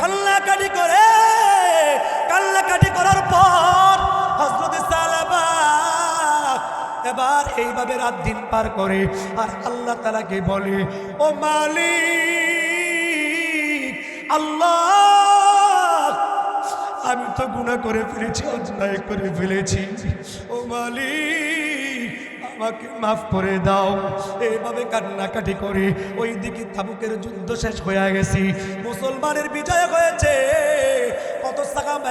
কান্নাকাটি করে, কান্নাকাটি করার পর হজরত সালাবা এবার এইভাবে রাত দিন পার করে আর আল্লাহ তালাকে বলে, ও মালিক, আল্লাহ, আমি তো গুণা করে ফেলেছি, অন্যায় করে ফেলেছি। ও মালিক আমাকে মাফ করে দাও। এইভাবে কান্নাকাটি করে ওই দিকে তাবুকের যুদ্ধ শেষ হয়ে গেছি। মুসলমানের বিজয় হয়েছে। কত সাকাম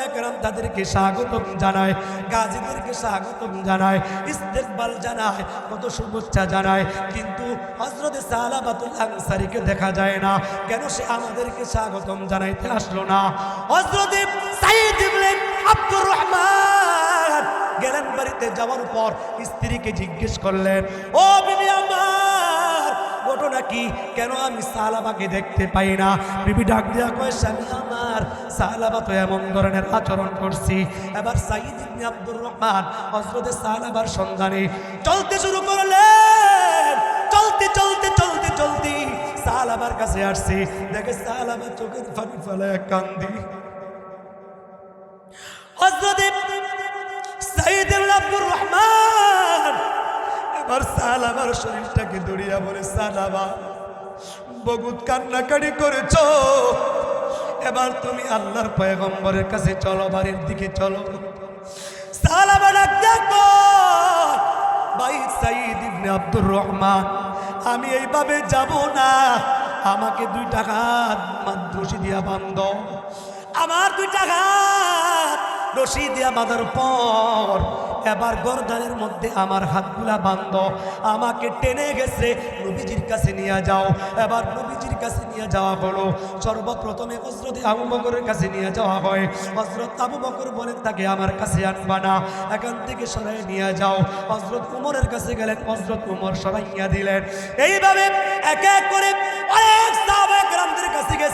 তাদেরকে স্বাগতম জানায়, গাজীদেরকে স্বাগতম জানায়, ইস্তেকবাল জানায়, কত শুভেচ্ছা জানায়। কিন্তু হজরত সালাবাতুল আনসারিকে দেখা যায় না। কেন সে আমাদেরকে স্বাগতম জানাইতে আসলো না? হজরত সাইদ ইবনে আব্দুর রহমান। বাড়িতে যাওয়ার পর স্ত্রীকে জিজ্ঞেস করলেন, ও বিবি আমার, ঘটনা কি? কেন আমি সালাবাকে দেখতে পাই না? বিবি ডাক দেওয়া কয়, স্বামী আমার সালাবা তো এমন ধরনের আচরণ করছি। এবার সাইদ ইবনে আব্দুর রহমান হজরতে সালাবার সন্ধানে চলতে শুরু করলেন। চলতে চলতে চলতে চলতে সালাবার কাছে আসছি। দেখে সালাবা চোখের ফানি ফেলায় কান্দি। এবার সালাবার শরীরটাকে দড়িয়া বলে সালাবা বহুত কান্নাকাটি করেছ। এবার তুমি আল্লাহর পয়গম্বরের কাছে চলো, বাড়ির দিকে চলো। সাইদ আব্দুর রহমান, আমি এইভাবে যাব না। আমাকে দুই টাকা রশি দিয়া বান্ধ আমার দুই টাকা রশি দিয়া বাঁধার পর এবার গরদানের মধ্যে আমার হাতগুলা বান্ধ আমাকে টেনে গেছে, নবীজির কাছে নিয়ে যাও। এবার নবীজির কাছে নিয়ে যাওয়া হলো। সর্বপ্রথমে হজরত আবু বকরের কাছে নিয়ে যাওয়া হয়। হজরত আবু বকর বলেন, তাকে আমার কাছে আনবা না। এখান থেকে সরাই নিয়ে যাও। হজরত উমরের কাছে গেলেন। হজরত উমর সরাইয়া দিলেন। এইভাবে এক এক করে অনেক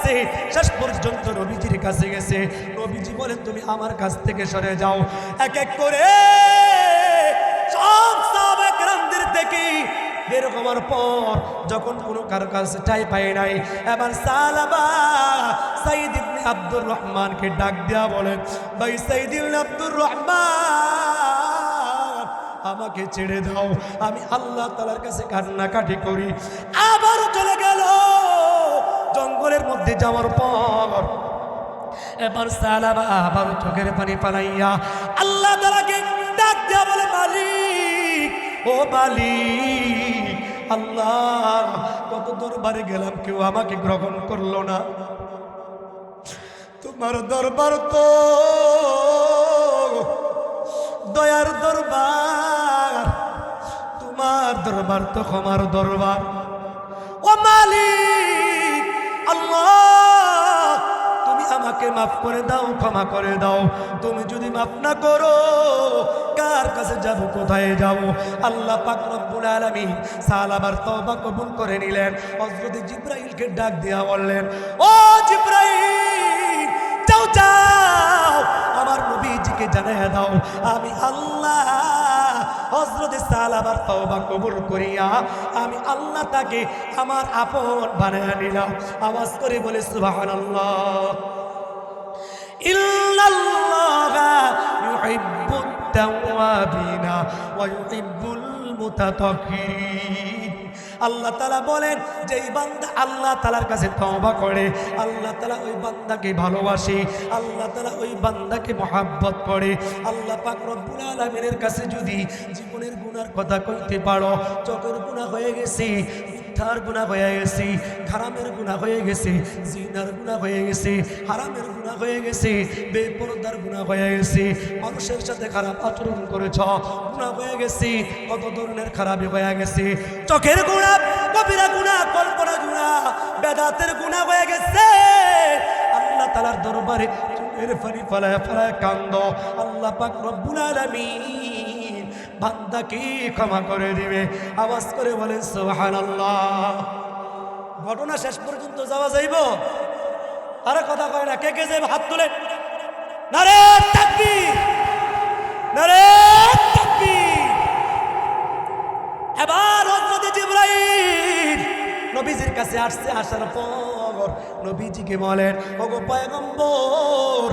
গেছে। শেষ পর্যন্ত নবীজির কাছে গেছে। নবীজি বলেন তুমি আমার কাছ থেকে সরে যাও। এক এক করে সব সাহাবাহামদের থেকে বের হওয়ার পর যখন কোনো কারও কাছে ঠাই পায় নাই, এবার সালাবা সাইদ ইবনে আব্দুর রহমানকে ডাক দেয়া বলেন ভাই সাইদ ইবনে আব্দুর রহমান, আমাকে ছেড়ে দাও। আমি আল্লাহ তালার কাছে কান্নাকাটি করি। আবারও চলে গেল। জঙ্গলের মধ্যে যাওয়ার পর এবার সালাবা আবার চোখের পানি পালাইয়া আল্লাহ তালাকে ডাক দেয়া বলে, মালিক, ও মালিক, আল্লাহ, কত দরবারে গেলাম, কেউ আমাকে গ্রহণ করল না। তোমার দরবার তো দয়ার দরবার, তোমার দরবার তো ক্ষমার দরবার। ও মালিক তুমি আমাকে মাফ করে দাও, ক্ষমা করে দাও। তুমি যদি মাফ না করো, কার কাছে যাব, কোথায় যাব? আল্লাহ পাক রব্বুল আলামিন সালাবার তওবা কবুল করে নিলেন। হযরত জিব্রাইলকে ডাক দিয়া বললেন, ও জিব্রাইল, যাও যাও, আমার নবীজিকে জানিয়ে দাও। আমি আল্লাহ হজরতে সালাবার তওবা কবুল করিয়া আমি আল্লাহ তাকে আমার আপন বানায় নিলাম। আওয়াজ করে বলে, সুবহানাল্লাহ। ইল্লাল্লাহা ইউহিব্বুত ওয়া ইউহিব্বুল মুতাতাহহিরিন আল্লাহ তালা বলেন যে এই বান্দা আল্লাহ তালার কাছে তওবা করে, আল্লাহ তালা ওই বান্দাকে ভালোবাসে, আল্লাহ তালা ওই বান্দাকে মহাব্বত করে। আল্লাহ পাক রব্বুল আলমিনের কাছে যদি জীবনের গুনার কথা কইতে পারো চোখের গুণা হয়ে গেছে মিথ্যার গুণা হয়ে গেছে খারামের গুণা হয়ে গেছে, জিনার গুণা হয়ে গেছে, হারামের গুণা হয়ে গেছে, বেপরদার গুণা হয়ে গেছে, মানুষের সাথে খারাপ আচরণ করেছ, গুণা হয়ে গেছে, কত ধরনের খারাপই হয়ে গেছে। চোখের গুণা কবিরা গুণা, কল্পনা গুণা, বেদাতের গুণা হয়ে গেছে। আল্লাহ তালার দরবারে চোখের ফানি ফলায় ফলায় কান্দ। আল্লাহ পাক রব্বুল আলামিন বান্দাকে ক্ষমা করে দিবে? আওয়াজ করে বলেন, সুবহানাল্লাহ। ঘটনা শেষ পর্যন্ত যাওয়া যাইব? আরে কথা কয় না, কে কে যাইব হাত তুলে? নারে তাকবীর! নারে নবীজির কাছে আসছে, আসার পর নবীজিকে বলেন, ওগো পয়গম্বর,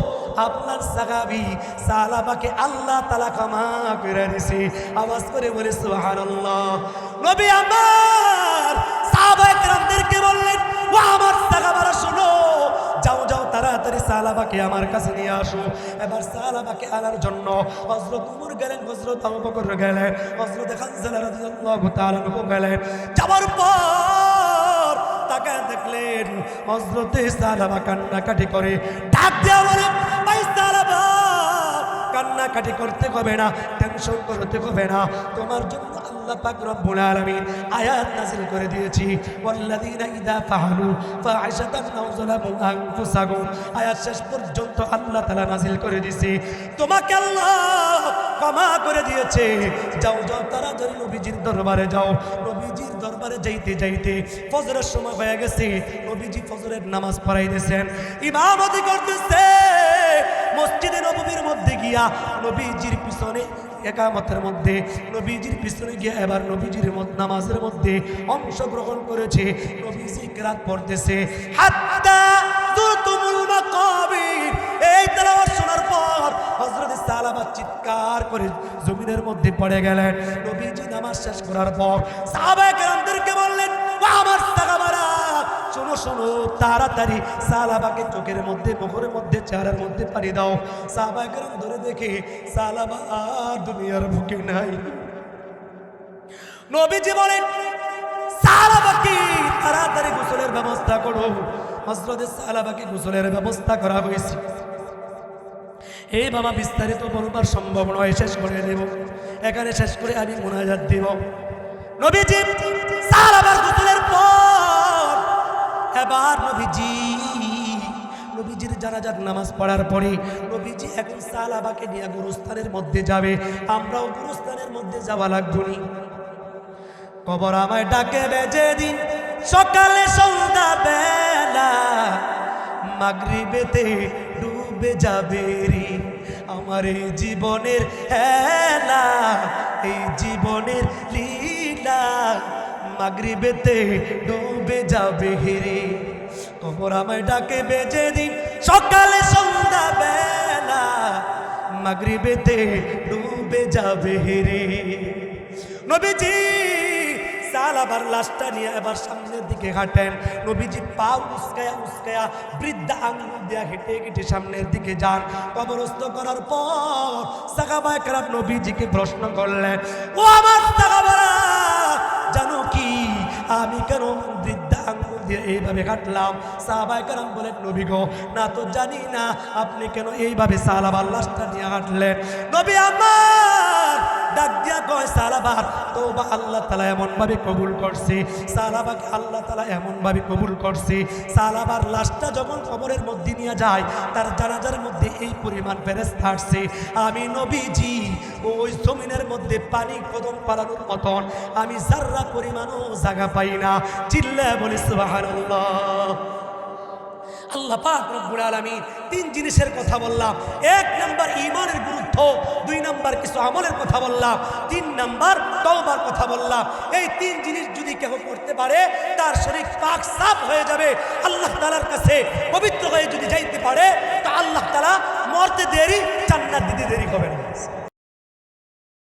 আপনার সাহাবি সালাবাকে আল্লাহ তালা ক্ষমা করে দিছে আওয়াজ করে বলে, সুবহানাল্লাহ। নবী আমার সাহাবায়ে বললেন, ও আমার সাহাবারা শুনো, যাও যাও তাড়াতাড়ি সালাবাকে আমার কাছে নিয়ে আসো। এবার সালাবাকে আনার জন্য হজরত উমর গেলেন হজরত আবু গেলেন হজরত খানজালা রাদিয়াল্লাহু তাআলা গেলেন। যাওয়ার পর তাকে দেখলেন। হজরতে সালামা কান্নাকাটি করে। ডাক দেওয়া কান্নাকাটি করতে হবে না টেনশন করতে হবে না। তোমার জন্য আল্লাহ পাক রব্বুল আলামিন আয়াত নাযিল করে দিয়েছি, ওয়াল্লাযীনা ইযা ফাআলু ফাআশাতান আও যালামু আয়াত শেষ পর্যন্ত আল্লাহ তাআলা নাযিল করে দিয়েছে। তোমাকে আল্লাহ ক্ষমা করে দিয়েছে। যাও যাও, তাড়াতাড়ি নবীজির দরবারে যাও। নবীজির দরবারে যাইতে যাইতে ফজরের সময় হয়ে গেছে। নবীজি ফজরের নামাজ পড়াইতেছেন ইমামতি করতেছে। মসজিদে নবীর মধ্যে গিয়া নবীজির পিছনে একামতের মধ্যে নবীজির পিছনে গিয়ে এবার নবীজির নামাজের মধ্যে অংশগ্রহণ করেছে। নবীজি কেরাত পড়তেছে। হাত্তা যুরতুমুল মাকাবির। এই তেলাওয়াত শোনার পর হযরত সালাবা চিৎকার করে জমিনের মধ্যে পড়ে গেলেন। নবীজি নামাজ শেষ করার পর সাহাবায়ে কেরামদেরকে বললেন শোনো, তাড়াতাড়ি সালাবাকে চোখের মধ্যে, মুখের মধ্যে, চেহারার মধ্যে পানি দাও। সাহাবায়ে কেরাম ধরে দেখে, সালাবা আর দুনিয়ার বুকে নাই। নবীজি বলেন, সালাবাকে তাড়াতাড়ি গোসলের ব্যবস্থা করো। হজরতে সালাবাকে গোসলের ব্যবস্থা করা হয়েছে। এই বাবা, বিস্তারিত বলবার সম্ভব নয়, শেষ করে দেব। এখানে শেষ করে আমি মোনাজাত দেব। নবীজি পর এবার নবীজি, নবীজির জানাজার নামাজ পড়ার পরে নবীজি এখন সালাবাকে নিয়ে গুরুস্থানের মধ্যে যাবে। আমরাও গুরুস্থানের মধ্যে যাওয়া লাগবো নি। কবর আমায় ডাকে, বেজে দিন সকালে সন্ধ্যা বেলা মাগরিবেতে ডুবে যাবে রে আমার এই জীবনের হেলা, এই জীবনের লীলা। মাগরিবেতে ডুবে যাবে রে কবর আমায় ডাকে, বেজে দিন সকালে সন্ধ্যা বেলা মাগরিবেতে ডুবে যাবে রে নবীজি সালাবার লাশটা নিয়ে এবার সামনের দিকে হাঁটেন। নবীজি পা উস্কায়া উস্কায়া বৃদ্ধা আঙুল দিয়া হেঁটে হেঁটে সামনের দিকে যান। কবরস্থ করার পর সাকাবায় খারাপ নবীজিকে প্রশ্ন করলেন, ও আমার আমি কেন বৃদ্ধা আঙুল দিয়ে এইভাবে কাটলাম। সাহাবাই কারাম বলেন, নবী গো, না তো জানি না আপনি কেন এইভাবে সালাবার লাশটা দিয়ে হাঁটলেন নবী আমার ডাক দিয়া কয় সালাবার তোবা আল্লাহ তালা এমন ভাবে কবুল করছে সালাবাকে আল্লাহ তালা এমন ভাবে কবুল করছে। সালাবার লাশটা যখন কবরের মধ্যে নিয়ে যায়, তার জানাজার মধ্যে এই পরিমাণ ফেরেস্তা আসছে। আমি নবীজি, ওই জমিনের মধ্যে পানি কদম পালানোর মতন, আমি যার্রা পরিমাণও জায়গা পাই না। চিল্লা বলি, সুবহানাল্লাহ। আল্লাহ পাক রব্বুল আলামিন তিন জিনিসের কথা বললাম। এক নাম্বার ঈমানের গুরুত্ব, দুই নাম্বার কিছু আমলের কথা বললাম, তিন নাম্বার তওবার কথা বললাম। এই তিন জিনিস যদি কেউ করতে পারে, তার শরীর পাক সাফ হয়ে যাবে। আল্লাহ তাআলার কাছে পবিত্র হয়ে যদি যাইতে পারে, তা আল্লাহ তাআলা মরতে দেরি, জান্নাত দিতে দেরি হবে